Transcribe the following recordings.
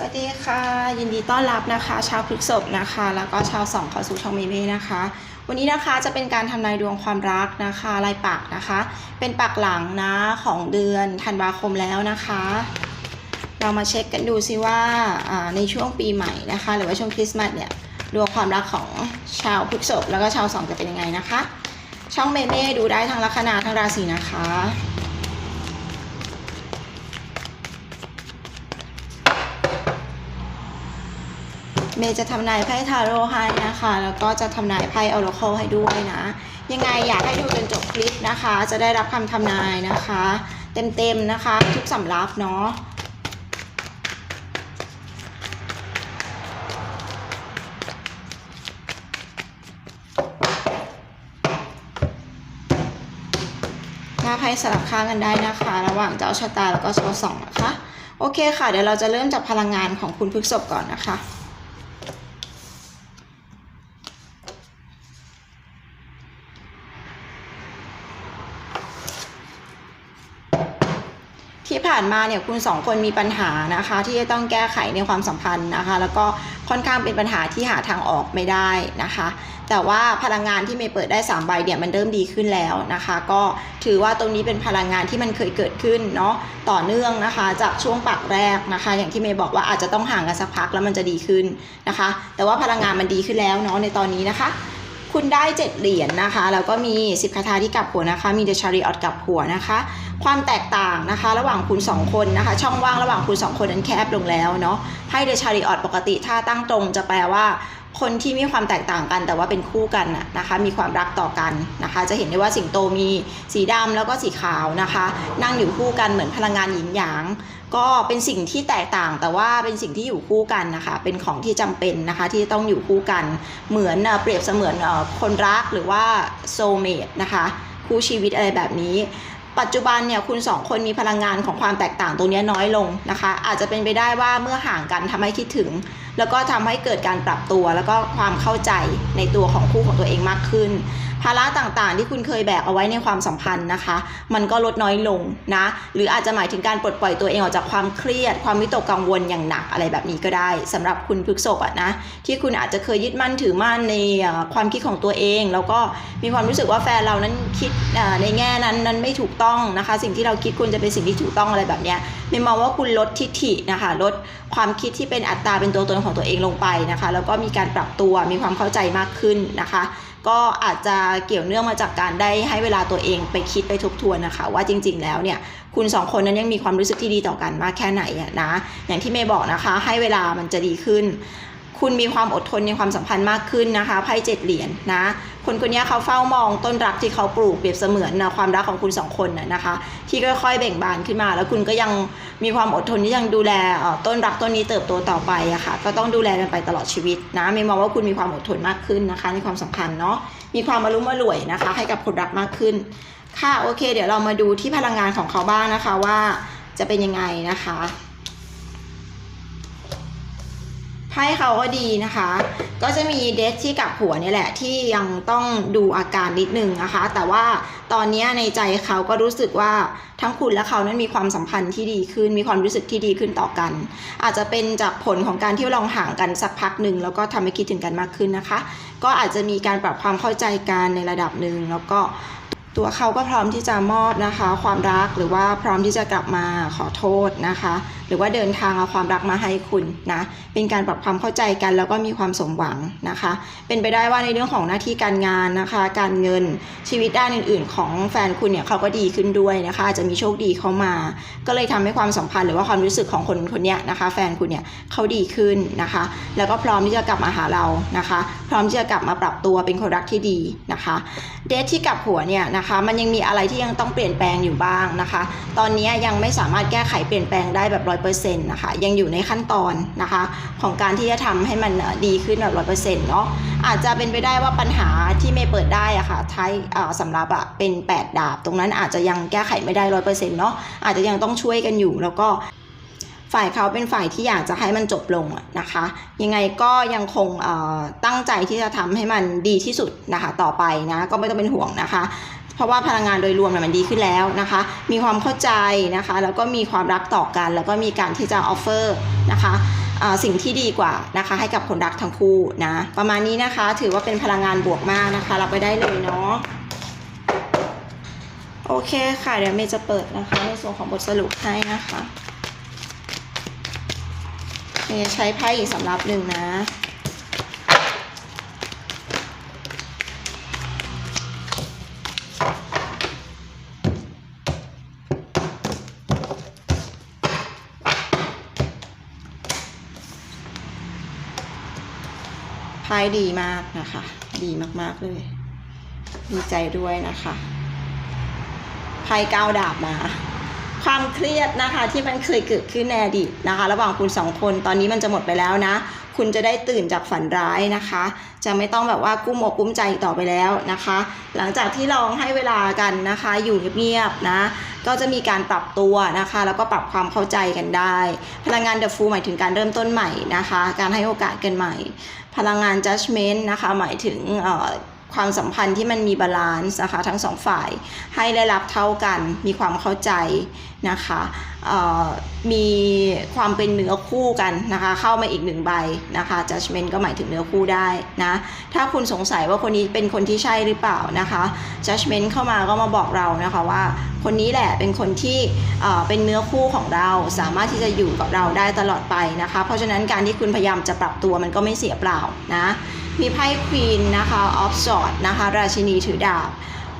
สวัสดีค่ะ ยินดีต้อนรับนะคะ ชาวพฤกษภนะคะ แล้วก็ชาวสองเข้าสู่ช่องเมเม่นะคะ วันนี้นะคะจะเป็นการทำนายดวงความรักนะคะรายปักนะคะ เป็นปักหลังนะของเดือนธันวาคมแล้วนะคะ เรามาเช็คกันดูซิว่าในช่วงปีใหม่นะคะ หรือว่าช่วงคริสต์มาสเนี่ยดวงความรักของชาวพฤกษภแล้วก็ชาวสองจะเป็นยังไงนะคะ ช่องเมเม่ดูได้ทั้งลัคนาทั้งราศีนะคะ เมย์จะทำนายไพ่ทาโร่ให้นะคะ แล้วก็จะทำนายไพ่ออร์โคให้ด้วยนะ ยังไงอยากให้ดูจนจบคลิปนะคะ จะได้รับคำทำนายนะคะ เต็มๆนะคะ ทุกสำรับเนาะหน้าไพ่สลับข้างกันได้นะคะ ระหว่างเจ้าชะตาแล้วก็ชาวสองนะคะ โอเคค่ะ เดี๋ยวเราจะเริ่มจากพลังงานของคุณพฤกษบก่อนนะคะ ที่ผ่านมาเนี่ยคุณสองคนมีปัญหานะคะ ที่จะต้องแก้ไขในความสัมพันธ์นะคะ แล้วก็ค่อนข้างเป็นปัญหาที่หาทางออกไม่ได้นะคะ แต่ว่าพลังงานที่เมย์เปิดได้3ใบเนี่ยมันเริ่มดีขึ้นแล้วนะคะ ก็ถือว่าตรงนี้เป็นพลังงานที่มันเคยเกิดขึ้นเนาะต่อเนื่องนะคะ จากช่วงปักแรกนะคะ อย่างที่เมย์บอกว่าอาจจะต้องห่างกันสักพักแล้วมันจะดีขึ้นนะคะ แต่ว่าพลังงานมันดีขึ้นแล้วเนาะในตอนนี้นะคะ คุณได้ 7 เหรียญนะคะ แล้วก็มี 10คาถาที่กลับหัวนะคะ มีเดชาริออตกลับหัวนะคะ ความแตกต่างนะคะ ระหว่างคุณ 2 คนนะคะ ช่องว่างระหว่างคุณ 2 คนนั้นแคบลงแล้วเนาะ ให้เดชาริออตปกติถ้าตั้งตรงจะแปลว่าคนที่มีความแตกต่างกัน แต่ว่าเป็นคู่กันนะคะ มีความรักต่อกันนะคะ จะเห็นได้ว่าสิงโตมีสีดำแล้วก็สีขาวนะคะ นั่งอยู่คู่กันเหมือนพลังงานหยินหยาง ก็เป็นสิ่งที่แตกต่าง แต่ว่าเป็นสิ่งที่อยู่คู่กันนะคะ เป็นของที่จำเป็นนะคะที่ต้องอยู่คู่กัน เหมือนเปรียบเสมือนคนรักหรือว่าโซเมดนะคะคู่ชีวิตอะไรแบบนี้ ปัจจุบันเนี่ยคุณสองคนมีพลังงานของความแตกต่างตรงนี้น้อยลงนะคะ อาจจะเป็นไปได้ว่าเมื่อห่างกันทำให้คิดถึง แล้วก็ทำให้เกิดการปรับตัว แล้วก็ความเข้าใจในตัวของคู่ของตัวเองมากขึ้น ภาระต่างๆ ที่คุณเคยแบกเอาไว้ในความสัมพันธ์นะคะ มันก็ลดน้อยลงนะ หรืออาจจะหมายถึงการปลดปล่อยตัวเองออกจากความเครียด ความวิตกกังวลอย่างหนักอะไรแบบนี้ก็ได้สำหรับคุณพฤกษบอะนะที่คุณอาจจะเคยยึดมั่นถือมั่นในความคิดของตัวเอง แล้วก็มีความรู้สึกว่าแฟนเรานั้นคิดในแง่นั้นนั้นไม่ถูกต้องนะคะ สิ่งที่เราคิดควรจะเป็นสิ่งที่ถูกต้องอะไรแบบนี้ไม่มองว่าคุณลดทิฐินะคะลดความคิดที่เป็นอัตราเป็นตัวตนของตัวเองลงไปนะคะ แล้วก็มีการปรับตัวมีความเข้าใจมากขึ้นนะคะ ก็อาจจะเกี่ยวเนื่องมาจากการได้ให้เวลาตัวเองไปคิดไปทบทวนนะคะ ว่าจริง ๆ แล้วเนี่ยคุณสองคนนั้นยังมีความรู้สึกที่ดีต่อกันมากแค่ไหนนะอย่างที่เมย์บอกนะคะ ให้เวลามันจะดีขึ้น คุณมีความอดทนในความสัมพันธ์มากขึ้นนะคะไพ่เจ็ดเหรียญนะคนคนนี้เขาเฝ้ามองต้นรักที่เขาปลูกเปรียบเสมือนนะความรักของคุณสองคนนะนะคะ ที่ค่อยๆเบ่งบานขึ้นมา แล้วคุณก็ยังมีความอดทนที่ยังดูแลต้นรักต้นนี้เติบโตต่อไปอะค่ะก็ต้องดูแลกันไปตลอดชีวิตนะเมย์มองว่าคุณมีความอดทนมากขึ้นนะคะ ในความสัมพันธ์เนาะมีความมารุมมารวยนะคะ ให้กับคนรักมากขึ้น ค่ะโอเค เดี๋ยวเรามาดูที่พลังงานของเขาบ้างนะคะว่าจะเป็นยังไงนะคะ พ่เขาก็ดีนะคะ ก็จะมีเดทที่กับหัวนี่แหละ ที่ยังต้องดูอาการนิดนึงนะคะ แต่ว่าตอนนี้ในใจเขาก็รู้สึกว่าทั้งคุณและเขานั้นมีความสัมพันธ์ที่ดีขึ้น มีความรู้สึกที่ดีขึ้นต่อกัน อาจจะเป็นจากผลของการที่ลองห่างกันสักพักหนึ่งแล้วก็ทำให้คิดถึงกันมากขึ้นนะคะ ก็อาจจะมีการปรับความเข้าใจกันในระดับหนึ่งแล้วก็ ตัวเขาก็พร้อมที่จะมอบนะคะ ความรักหรือว่าพร้อมที่จะกลับมาขอโทษนะคะ หรือว่าเดินทางเอาความรักมาให้คุณนะเป็นการปรับความเข้าใจกันแล้วก็มีความสมหวังนะคะ เป็นไปได้ว่าในเรื่องของหน้าที่การงานนะคะ การเงินชีวิตด้านอื่น ๆ ของแฟนคุณเนี่ยเขาก็ดีขึ้นด้วยนะคะอาจจะมีโชคดีเข้ามา ก็เลยทำให้ความสัมพันธ์หรือว่าความรู้สึกของคนคนนี้นะคะ แฟนคุณเนี่ยเขาดีขึ้นนะคะ แล้วก็พร้อมที่จะกลับมาหาเรานะคะ พร้อมที่จะกลับมาปรับตัวเป็นคนรักที่ดีนะคะ เดทที่กลับหัวเนี่ยนะคะมันยังมีอะไรที่ยังต้องเปลี่ยนแปลงอยู่บ้างนะคะ ตอนนี้ยังไม่สามารถแก้ไขเปลี่ยนแปลงได้แบบร้อยเปอร์เซ็นต์นะคะยังอยู่ในขั้นตอนนะคะของการที่จะทำให้มันดีขึ้นแบบร้อยเปอร์เซ็นต์เนาะอาจจะเป็นไปได้ว่าปัญหาที่เมย์เปิดได้อะค่ะท้ายสำหรับอะเป็น 8 ดาบ ตรงนั้นอาจจะยังแก้ไขไม่ได้ร้อยเปอร์เซ็นต์เนาะอาจจะยังต้องช่วยกันอยู่แล้วก็ฝ่ายเขาเป็นฝ่ายที่อยากจะให้มันจบลงนะคะ ยังไงก็ยังคงตั้งใจที่จะทำให้มันดีที่สุดนะคะ ต่อไปนะ ก็ไม่ต้องเป็นห่วงนะคะ เพราะว่าพลังงานโดยรวมเนี่ยมันดีขึ้นแล้วนะคะ มีความเข้าใจนะคะ แล้วก็มีความรักต่อกัน แล้วก็มีการที่จะออฟเฟอร์นะคะสิ่งที่ดีกว่านะคะ ให้กับคนรักทั้งคู่นะประมาณนี้นะคะ ถือว่าเป็นพลังงานบวกมากนะคะ รับไปได้เลยเนาะโอเคค่ะ เดี๋ยวเมย์จะเปิดนะคะ ในส่วนของบทสรุปให้นะคะเมย์ใช้ไพ่อีกสำรับหนึ่งนะ ไพ่ดีมากนะคะ ดีมากๆเลย ดีใจด้วยนะคะไพ่ก้าวดาบมา ความเครียดนะคะที่มันเคยเกิดขึ้นในอดีตนะคะ ระหว่างคุณสองคนตอนนี้มันจะหมดไปแล้วนะ คุณจะได้ตื่นจากฝันร้ายนะคะ จะไม่ต้องแบบว่ากุ้มอกกุ้มใจต่อไปแล้วนะคะ หลังจากที่ลองให้เวลากันนะคะ อยู่เงียบๆนะ ก็จะมีการปรับตัวนะคะ แล้วก็ปรับความเข้าใจกันได้ พลังงานเดอะฟูหมายถึงการเริ่มต้นใหม่นะคะ การให้โอกาสกันใหม่ พลังงานจัดเม้นต์นะคะหมายถึงความสัมพันธ์ที่มันมีบาลานซ์นะคะทั้งสองฝ่ายให้ได้รับเท่ากันมีความเข้าใจนะคะมีความเป็นเนื้อคู่กันนะคะเข้ามาอีกหนึ่งใบนะคะ judgment ก็หมายถึงเนื้อคู่ได้นะถ้าคุณสงสัยว่าคนนี้เป็นคนที่ใช่หรือเปล่านะคะ judgment เข้ามาก็มาบอกเรานะคะว่า คนนี้แหละเป็นคนที่เอ่อเป็นเนื้อคู่ของเราสามารถที่จะอยู่กับเราได้ตลอดไปนะคะ เพราะฉะนั้นการที่คุณพยายามจะปรับตัวมันก็ไม่เสียเปล่านะมีไพ่ควีนนะคะออฟสอดนะคะราชินีถือดาบ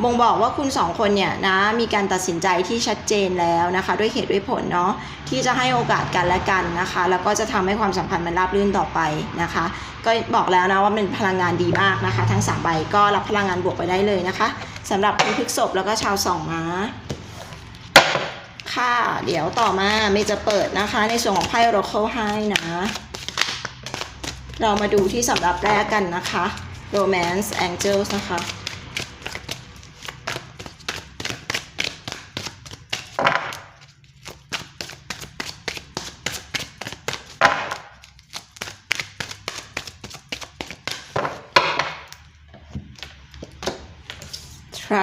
บ่งบอกว่าคุณสองคนเนี่ยนะมีการตัดสินใจที่ชัดเจนแล้วนะคะ ด้วยเหตุด้วยผลเนาะที่จะให้โอกาสกันและกันนะคะ แล้วก็จะทำให้ความสัมพันธ์มันราบรื่นต่อไปนะคะ ก็บอกแล้วนะว่าเป็นพลังงานดีมากนะคะ ทั้งสามใบก็รับพลังงานบวกไปได้เลยนะคะสำหรับคุณพฤกษบแล้วก็ชาวสองม้าค่ะ เดี๋ยวต่อมาเมย์จะเปิดนะคะ ในส่วนของไพ่ Oracle ให้นะ เรามาดูที่สำหรับแรกกันนะคะ Romance Angels นะคะ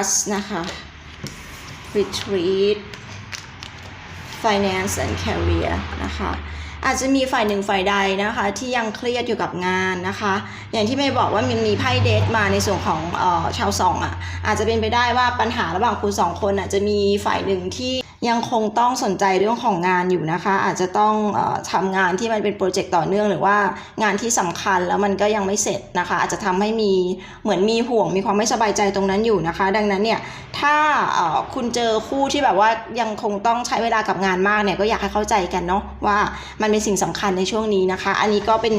us นะคะ Retreat Finance and Career นะคะอาจจะมีฝ่ายหนึ่งฝ่ายใดนะคะที่ยังเครียดอยู่กับงานนะคะ อย่างที่เมย์บอกว่ามันมีไพ่เดทมาในส่วนของออชาวสองอะอาจจะเป็นไปได้ว่าปัญหาระหว่างคุณสองคนอะจะมีฝ่ายหนึ่งที่ ยังคงต้องสนใจเรื่องของงานอยู่นะคะ อาจจะต้องออทำงานที่มันเป็นโปรเจกต์ต่อเนื่องหรือว่างานที่สำคัญแล้วมันก็ยังไม่เสร็จนะคะ อาจจะทำให้มีเหมือนมีห่วงมีความไม่สบายใจตรงนั้นอยู่นะคะ ดังนั้นเนี่ยถ้าคุณเจอคู่ที่แบบว่ายังคงต้องใช้เวลากับงานมากเนี่ยก็อยากให้เข้าใจกันเนาะว่ามันเป็นสิ่งสำคัญในช่วงนี้นะคะ อันนี้ก็เป็น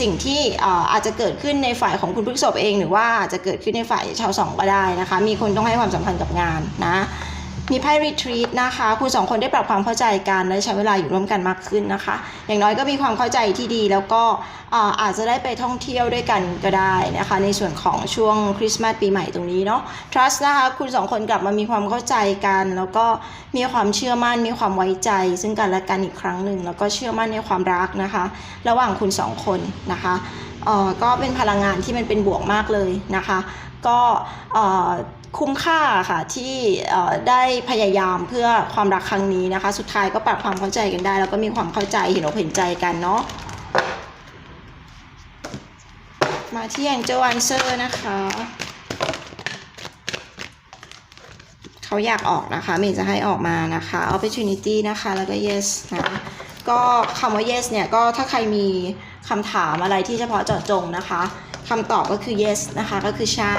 สิ่งที่เอ่อาจจะเกิดขึ้นในฝ่ายของคุณพฤกษบเอง หรือว่าอาจจะเกิดขึ้นในฝ่ายชาวสองก็ได้นะคะ มีคนต้องให้ความสำคัญกับงานนะ มีไพ่ retreat นะคะ คุณสองคนได้ปรับความเข้าใจกันและใช้เวลาอยู่ร่วมกันมากขึ้นนะคะ อย่างน้อยก็มีความเข้าใจที่ดีแล้วก็อาจจะได้ไปท่องเที่ยวด้วยกันก็ได้นะคะ ในส่วนของช่วงคริสต์มาสปีใหม่ตรงนี้เนาะ trust นะคะ คุณสองคนกลับมามีความเข้าใจกัน แล้วก็มีความเชื่อมั่นมีความไว้ใจ ซึ่งกันและกันอีกครั้งหนึ่งแล้วก็เชื่อมั่นในความรักนะคะ ระหว่างคุณสองคนนะคะก็เป็นพลังงานที่มันเป็นบวกมากเลยนะคะ ก็ คุ้มค่าค่ะที่ได้พยายามเพื่อความรักครั้งนี้นะคะ สุดท้ายก็ปรับความเข้าใจกันได้ แล้วก็มีความเข้าใจเห็นอกเห็นใจกันเนาะมาที่ Angel Answer นะคะ เขาอยากออกนะคะเมย์จะให้ออกมานะคะ opportunity นะคะ แล้วก็ yes นะก็คำว่า yes เนี่ยก็ถ้าใครมีคำถามอะไรที่เฉพาะเจาะจงนะคะ คำตอบก็คือ yes นะคะ ก็คือใช่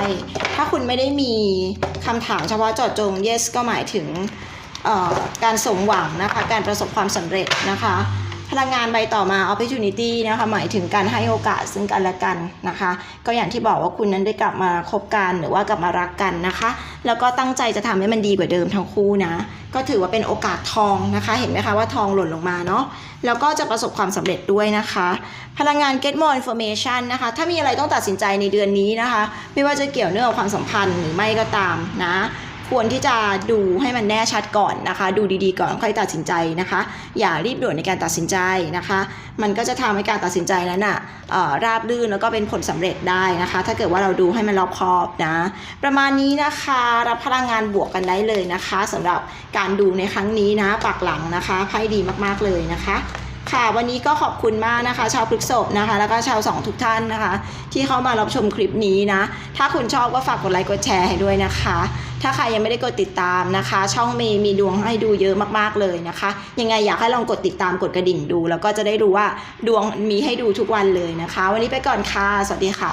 ถ้าคุณไม่ได้มีคำถามเฉพาะเจาะจง yes ก็หมายถึงการสมหวังนะคะ การประสบความสำเร็จนะคะ พลังงานใบต่อมา opportunity นะคะหมายถึงการให้โอกาสซึ่งกันและกันนะคะ ก็อย่างที่บอกว่าคุณนั้นได้กลับมาคบกันหรือว่ากลับมารักกันนะคะ แล้วก็ตั้งใจจะทำให้มันดีกว่าเดิมทั้งคู่นะ ก็ถือว่าเป็นโอกาสทองนะคะ เห็นไหมคะว่าทองหล่นลงมาเนาะแล้วก็จะประสบความสำเร็จด้วยนะคะ พลังงาน get more information นะคะ ถ้ามีอะไรต้องตัดสินใจในเดือนนี้นะคะ ไม่ว่าจะเกี่ยวเนื่องกับความสัมพันธ์หรือไม่ก็ตามนะ ควรที่จะดูให้มันแน่ชัดก่อนนะคะ ดูดีๆก่อนค่อยตัดสินใจนะคะ อย่ารีบด่วนในการตัดสินใจนะคะ มันก็จะทำให้การตัดสินใจนั้นอะอ่อราบรื่นแล้วก็เป็นผลสำเร็จได้นะคะ ถ้าเกิดว่าเราดูให้มันรอบคอบนะ ประมาณนี้นะคะรับพลังงานบวกกันได้เลยนะคะสำหรับการดูในครั้งนี้นะปักหลังนะคะไพ่ดีมากๆเลยนะคะ ค่ะ วันนี้ก็ขอบคุณมากนะคะ ชาวพฤกษบนะคะ แล้วก็ชาวสองทุกท่านนะคะ ที่เข้ามารับชมคลิปนี้นะ ถ้าคุณชอบก็ฝากกดไลค์กดแชร์ให้ด้วยนะคะ ถ้าใครยังไม่ได้กดติดตามนะคะ ช่องเมย์มีดวงให้ดูเยอะมากๆเลยนะคะ ยังไงอยากให้ลองกดติดตามกดกระดิ่งดู แล้วก็จะได้รู้ว่าดวงมีให้ดูทุกวันเลยนะคะ วันนี้ไปก่อนค่ะสวัสดีค่ะ